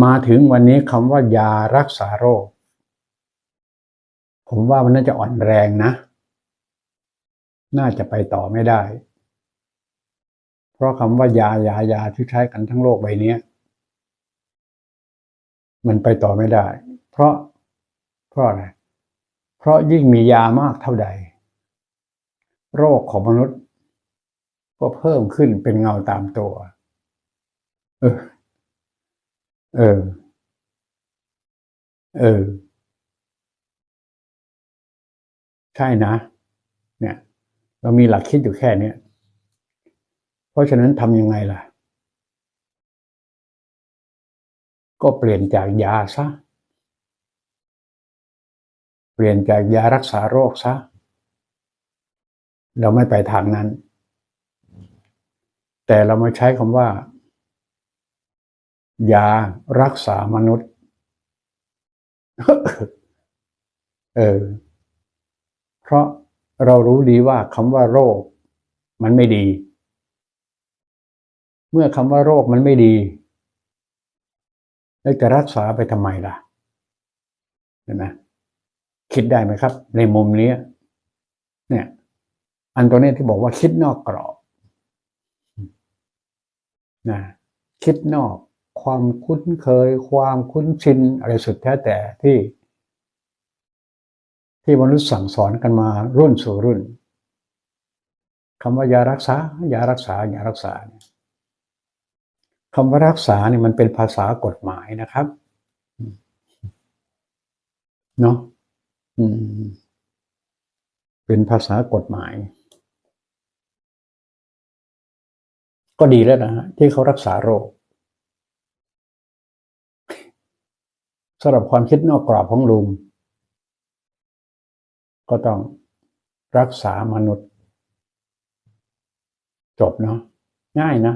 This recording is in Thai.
มาถึงวันนี้คำว่ายารักษาโรค ผมว่ามันน่าจะอ่อนแรงนะ น่าจะไปต่อไม่ได้ เพราะคำว่ายายายาที่ใช้กันทั้งโลกใบนี้มันไปต่อไม่ได้ เพราะเพราะอะไรเพราะยิ่งมียามากเท่าใด โรคของมนุษย์ ก็เพิ่มขึ้นเป็นเงาตามตัว เออ เออ เออ ใช่นะ เนี่ย เรามีหลักคิดอยู่แค่เนี้ยเพราะฉะนั้นทำยังไงล่ะ ก็เปลี่ยนจากยาซะ เปลี่ยนจากยารักษาโรคซะ เราไม่ไปทางนั้น แต่เรามาใช้คำว่า ยารักษามนุษย์ เออ เพราะเรารู้ดีว่าคำว่าโรค มันไม่ดี เมื่อคำว่าโรคมันไม่ดี แล้วจะรักษาไปทำไมล่ะเห็นไหมคิดได้ไหมครับ ในมุมนี้เนี่ย อันตัวนี้ที่บอกว่าคิดนอกกรอบนะคิดนอก ความคุ้นเคย ความคุ้นชินอะไรสุดแท้แต่ที่ ที่มนุษย์สั่งสอนกันมารุ่นสู่รุ่นคำว่ายารักษายารักษายารักษาเนี่ยคำว่ารักษาเนี่ยมันเป็นภาษากฎหมายนะครับเนาะเป็นภาษากฎหมาย ก็ดีแล้วนะฮะที่เขารักษาโรค สำหรับความคิดนอกกรอบของลุง ก็ต้องรักษามนุษย์ จบเนาะง่ายนะ